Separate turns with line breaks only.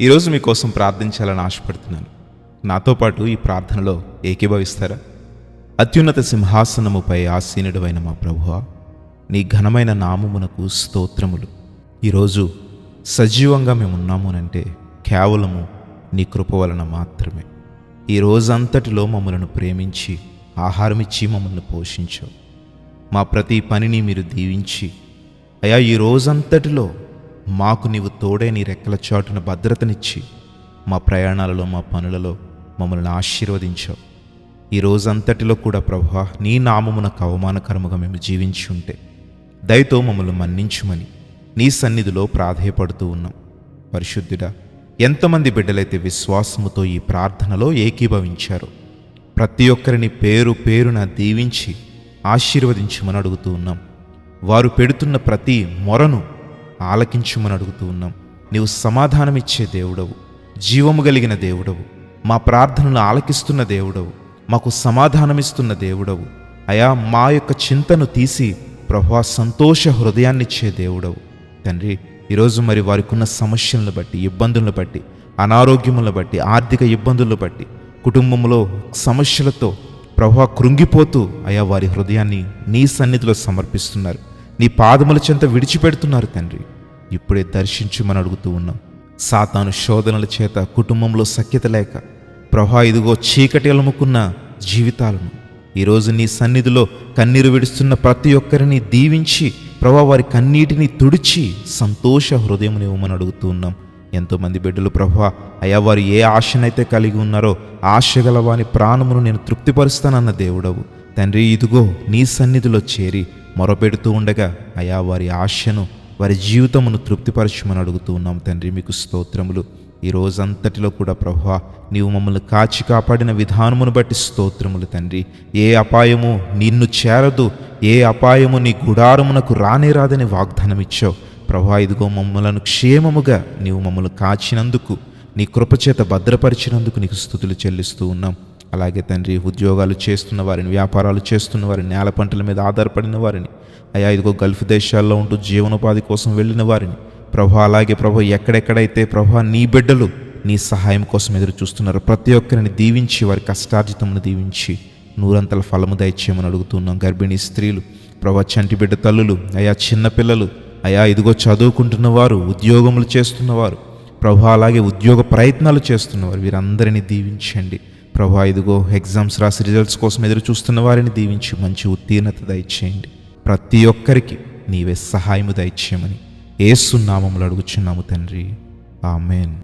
ఈరోజు మీకోసం ప్రార్థించాలని ఆశపడుతున్నాను. నాతో పాటు ఈ ప్రార్థనలో ఏకీభవిస్తారా? అత్యున్నత సింహాసనముపై ఆసీనుడవైన మా ప్రభువా నీ ఘనమైన నామమునకు స్తోత్రములు. ఈరోజు సజీవంగా మేము ఉన్నామునంటే కేవలము నీ కృప వలన మాత్రమే. ఈ రోజంతటిలో మమ్మలను ప్రేమించి ఆహారమిచ్చి మమ్మల్ని పోషించావు మా ప్రతి పనిని మీరు దీవించి అయా ఈ రోజంతటిలో మాకు నీవు తోడే నీ రెక్కల చాటున భద్రతనిచ్చి మా ప్రయాణాలలో మా పనులలో మమ్మల్ని ఆశీర్వదించావు. ఈ రోజంతటిలో కూడా ప్రభా నీ నామమునకు అవమానకరముగా మేము జీవించి ఉంటే దయతో మమ్మల్ని మన్నించుమని నీ సన్నిధిలో ప్రాధేయపడుతూ ఉన్నాం. పరిశుద్ధుడా ఎంతమంది బిడ్డలైతే విశ్వాసముతో ఈ ప్రార్థనలో ఏకీభవించారో ప్రతి ఒక్కరిని పేరు పేరున దీవించి ఆశీర్వదించమని అడుగుతూ ఉన్నాం. వారు పెడుతున్న ప్రతి మొరను ఆలకించుమని అడుగుతూ ఉన్నాం. నీవు సమాధానమిచ్చే దేవుడవు. జీవము కలిగిన దేవుడవు. మా ప్రార్థనలు ఆలకిస్తున్న దేవుడవు. మాకు సమాధానమిస్తున్న దేవుడవు. అయా మా యొక్క చింతను తీసి ప్రభా సంతోష హృదయాన్నిచ్చే దేవుడవు. తండ్రి ఈరోజు మరి వారికి ఉన్న సమస్యలను బట్టి ఇబ్బందులను బట్టి అనారోగ్యములను బట్టి ఆర్థిక ఇబ్బందులను బట్టి కుటుంబంలో సమస్యలతో ప్రభా కృంగిపోతూ అయా వారి హృదయాన్ని నీ సన్నిధిలో సమర్పిస్తున్నారు. నీ పాదముల చెంత విడిచిపెడుతున్నారు తండ్రి. ఇప్పుడే దర్శించమని అడుగుతూ ఉన్నాం. సాతాను శోధనల చేత కుటుంబంలో సఖ్యత లేక ప్రభా ఇదిగో చీకటి అలముకున్న జీవితాలను. ఈరోజు నీ సన్నిధిలో కన్నీరు విడుస్తున్న ప్రతి ఒక్కరిని దీవించి ప్రభా వారి కన్నీటిని తుడిచి సంతోష హృదయం ఇవ్వమని అడుగుతూ ఉన్నాం. ఎంతోమంది బిడ్డలు ప్రభా అయ్యా వారు ఏ ఆశనైతే కలిగి ఉన్నారో ఆశ గల వాని ప్రాణమును నేను తృప్తిపరుస్తానన్న దేవుడవు. తండ్రి ఇదిగో నీ సన్నిధిలో చేరి మొరపెడుతూ ఉండగా అయా వారి ఆశను వారి జీవితమును తృప్తిపరచమని అడుగుతూ ఉన్నాం తండ్రి మీకు స్తోత్రములు. ఈ రోజంతటిలో కూడా ప్రభా నీవు మమ్మల్ని కాచి కాపాడిన విధానమును బట్టి స్తోత్రములు తండ్రి. ఏ అపాయము నిన్ను చేరదు ఏ అపాయము నీ గుడారమునకు రానే రాదని వాగ్దానం ఇచ్చావు. ప్రభా ఇదిగో మమ్మలను క్షేమముగా నీవు మమ్మల్ని కాచినందుకు నీ కృపచేత భద్రపరిచినందుకు నీకు స్థుతులు చెల్లిస్తూ ఉన్నాం. అలాగే తండ్రి ఉద్యోగాలు చేస్తున్న వారిని వ్యాపారాలు చేస్తున్న వారిని నేల పంటల మీద ఆధారపడిన వారిని అయా ఇదిగో గల్ఫ్ దేశాల్లో ఉంటూ జీవనోపాధి కోసం వెళ్ళిన వారిని. ప్రభా అలాగే ప్రభు ఎక్కడెక్కడైతే ప్రభా నీ బిడ్డలు నీ సహాయం కోసం ఎదురు చూస్తున్నారు ప్రతి ఒక్కరిని దీవించి వారి కష్టార్జితమును దీవించి నూరంతల ఫలము దయచేయమని అడుగుతున్నాం. గర్భిణీ స్త్రీలు ప్రభా చంటి బిడ్డ తల్లులు అయా చిన్నపిల్లలు అయా ఇదిగో చదువుకుంటున్న వారు ఉద్యోగములు చేస్తున్నవారు ప్రభా అలాగే ఉద్యోగ ప్రయత్నాలు చేస్తున్నవారు వీరందరినీ దీవించండి. ప్రభా ఇదిగో ఎగ్జామ్స్ రాసి రిజల్ట్స్ కోసం ఎదురు చూస్తున్న వారిని దీవించి మంచి ఉత్తీర్ణత దయచేయండి. ప్రతి ఒక్కరికి నీవే సహాయము దయచేయమని ఏసునామములు అడుగుచున్నాము తండ్రి. ఆమెన్.